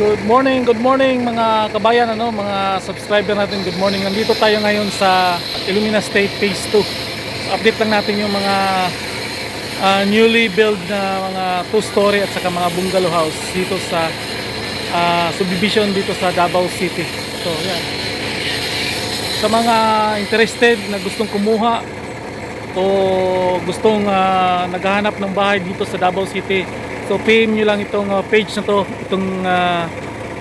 Good morning, good morning mga kabayan, ano, mga subscriber natin. Good morning. Nandito tayo ngayon sa Illumina State Phase 2. Update lang natin yung mga ah, newly built na mga two-story at saka mga bungalow house dito sa ah, subdivision dito sa Davao City. So, yan. Sa mga interested na gustong kumuha o gustong ah, naghahanap ng bahay dito sa Davao City, so PM nyo lang itong ah, page na to, itong ah,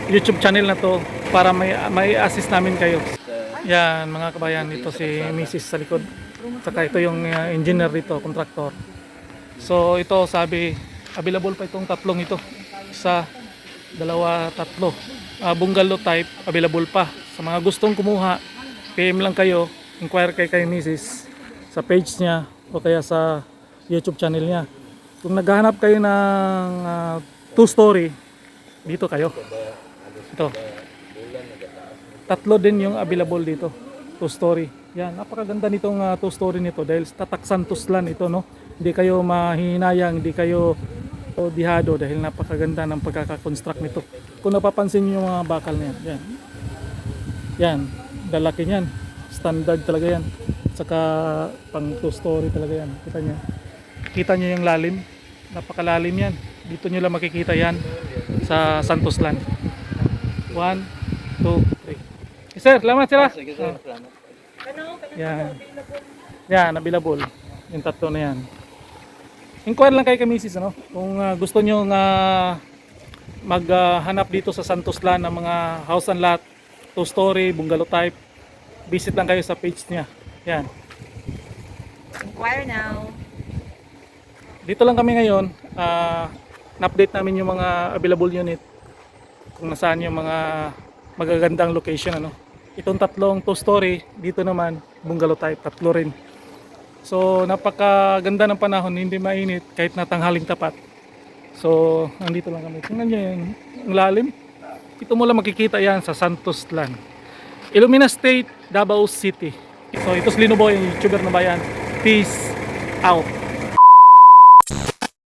YouTube channel na to para may, may assist namin kayo. Yan mga kabayan, ito si Mrs. sa likod. Saka ito yung ah, engineer dito, contractor. So ito sabi, available pa itong tatlong ito. Isa, dalawa, tatlo. Ah, bungalow type, available pa. Sa mga gustong kumuha, PM lang kayo, inquire kay kay Mrs. sa page niya o kaya sa YouTube channel niya. Kung naghahanap kayo ng ah, two story, dito kayo. Ito. Tatlo din yung available dito. Two story. Yan, napakaganda nitong ah, two story nito dahil tatak Santos lan ito, no? Hindi kayo mahihinayang, hindi kayo dihado dahil napakaganda ng pagkakakonstruct nito. Kung napapansin niyo yung mga bakal niyan, yan. Yan, dalaki niyan. Standard talaga yan. Saka pang two story talaga yan. Kita niyo. Kita niyo yung lalim. Napakalalim yan. Dito niyo lang makikita yan sa Santos Land. One, two, three. Eh, sir, salamat sir. ah. Sige sir, salamat. Yan. Yan, available. Yung tatlo na yan. Inquire lang kay Kamisis, ano? Kung ah, gusto nyo nga maghanap dito sa Santos Land ng mga house and lot, two story, bungalow type, visit lang kayo sa page niya. Yan. Inquire now. Dito lang kami ngayon. ah, na-update namin yung mga available unit. Kung nasaan yung mga magagandang location. Ano. Itong tatlong two story, dito naman bungalow type, tatlo rin. So napakaganda ng panahon, hindi mainit kahit natanghaling tapat. So nandito lang kami. Tingnan nyo yun, ang lalim. Ito mo lang makikita yan sa Santos Land. Illumina State, Davao City. So ito si Lino Boy, YouTuber na bayan. Peace out.